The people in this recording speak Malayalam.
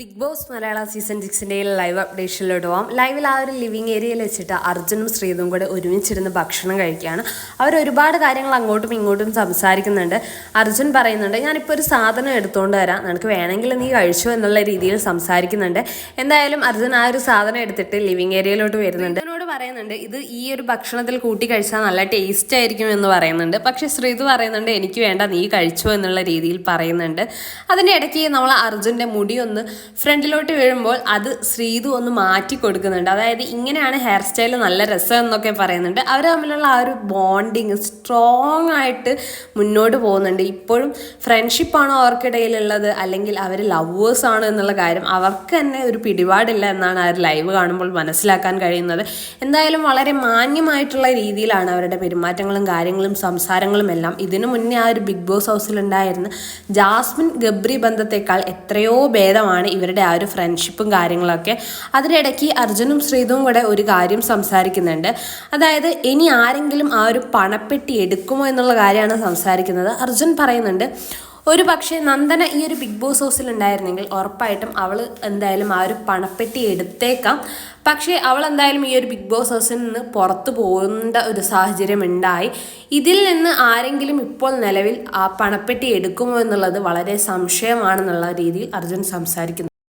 ബിഗ് ബോസ് മലയാള സീസൺ സിക്സിന്റെ ലൈവ് അപ്ഡേഷനിലോട്ട് പോകാം ലൈവിൽ ആ ഒരു ലിവിങ് ഏരിയയിൽ വെച്ചിട്ട് അർജുനും ശ്രീതും കൂടെ ഒരുമിച്ചിരുന്ന് ഭക്ഷണം കഴിക്കുകയാണ്. അവർ ഒരുപാട് കാര്യങ്ങൾ അങ്ങോട്ടും ഇങ്ങോട്ടും സംസാരിക്കുന്നുണ്ട്. അർജുൻ പറയുന്നുണ്ട് ഞാനിപ്പോൾ ഒരു സാധനം എടുത്തുകൊണ്ട് വരാം. നിനക്ക് വേണമെങ്കിൽ നീ കഴിച്ചോ എന്നുള്ള രീതിയിൽ സംസാരിക്കുന്നുണ്ട്. എന്തായാലും അർജുൻ ആ ഒരു സാധനം എടുത്തിട്ട് ലിവിങ് ഏരിയയിലോട്ട് വരുന്നുണ്ട്. പറയുന്നുണ്ട് ഇത് ഈ ഒരു ഭക്ഷണത്തിൽ കൂട്ടി കഴിച്ചാൽ നല്ല ടേസ്റ്റ് ആയിരിക്കും എന്ന് പറയുന്നുണ്ട്. പക്ഷെ ശ്രീതു പറയുന്നുണ്ട് എനിക്ക് വേണ്ട നീ കഴിച്ചോ എന്നുള്ള രീതിയിൽ പറയുന്നുണ്ട്. അതിന്റെ ഇടയ്ക്ക് നമ്മൾ അർജുന്റെ മുടി ഒന്ന് ഫ്രണ്ടിലോട്ട് വീഴുമ്പോൾ അത് ശ്രീതു ഒന്ന് മാറ്റി കൊടുക്കുന്നുണ്ട്. അതായത് ഇങ്ങനെയാണ് ഹെയർ സ്റ്റൈൽ നല്ല രസം എന്നൊക്കെ പറയുന്നുണ്ട്. അവർ തമ്മിലുള്ള ആ ഒരു ബോണ്ടിങ് സ്ട്രോങ് ആയിട്ട് മുന്നോട്ട് പോകുന്നുണ്ട്. ഇപ്പോഴും ഫ്രണ്ട്ഷിപ്പാണോ അവർക്കിടയിലുള്ളത്? അല്ലെങ്കിൽ അവർ ലവേഴ്സ് ആണോ എന്നുള്ള കാര്യം അവർക്ക് തന്നെ ഒരു പിടിപാടില്ല എന്നാണ് ആ ഒരു ലൈവ് കാണുമ്പോൾ മനസ്സിലാക്കാൻ കഴിയുന്നത്. എന്തായാലും വളരെ മാന്യമായിട്ടുള്ള രീതിയിലാണ് അവരുടെ പെരുമാറ്റങ്ങളും കാര്യങ്ങളും സംസാരങ്ങളും എല്ലാം. ഇതിനു മുന്നേ ആ ഒരു ബിഗ് ബോസ് ഹൗസിലുണ്ടായിരുന്ന ജാസ്മിൻ ഗബ്രി ബന്ധത്തെക്കാൾ എത്രയോ ഭേദമാണ് ഇവരുടെ ആ ഒരു ഫ്രണ്ട്ഷിപ്പും കാര്യങ്ങളൊക്കെ. അതിനിടയ്ക്ക് അർജുനും ശ്രീതും കൂടെ ഒരു കാര്യം സംസാരിക്കുന്നുണ്ട്. അതായത് ഇനി ആരെങ്കിലും ആ ഒരു പണപ്പെട്ടി എടുക്കുമോ എന്നുള്ള കാര്യമാണ് സംസാരിക്കുന്നത്. അർജുൻ പറയുന്നുണ്ട് ഒരു പക്ഷേ നന്ദന ഈ ഒരു ബിഗ് ബോസ് ഹൗസിൽ ഉണ്ടായിരുന്നെങ്കിൽ ഉറപ്പായിട്ടും അവൾ എന്തായാലും ആ ഒരു പണപ്പെട്ടി എടുത്തേക്കാം. പക്ഷേ അവൾ എന്തായാലും ഈ ഒരു ബിഗ് ബോസ് ഹൗസിൽ നിന്ന് പുറത്തു പോകേണ്ട ഒരു സാഹചര്യം ഉണ്ടായി. ഇതിൽ നിന്ന് ആരെങ്കിലും ഇപ്പോൾ നിലവിൽ ആ പണപ്പെട്ടി എടുക്കുമോ എന്നുള്ളത് വളരെ സംശയമാണെന്നുള്ള രീതിയിൽ അർജുൻ സംസാരിക്കുന്നു.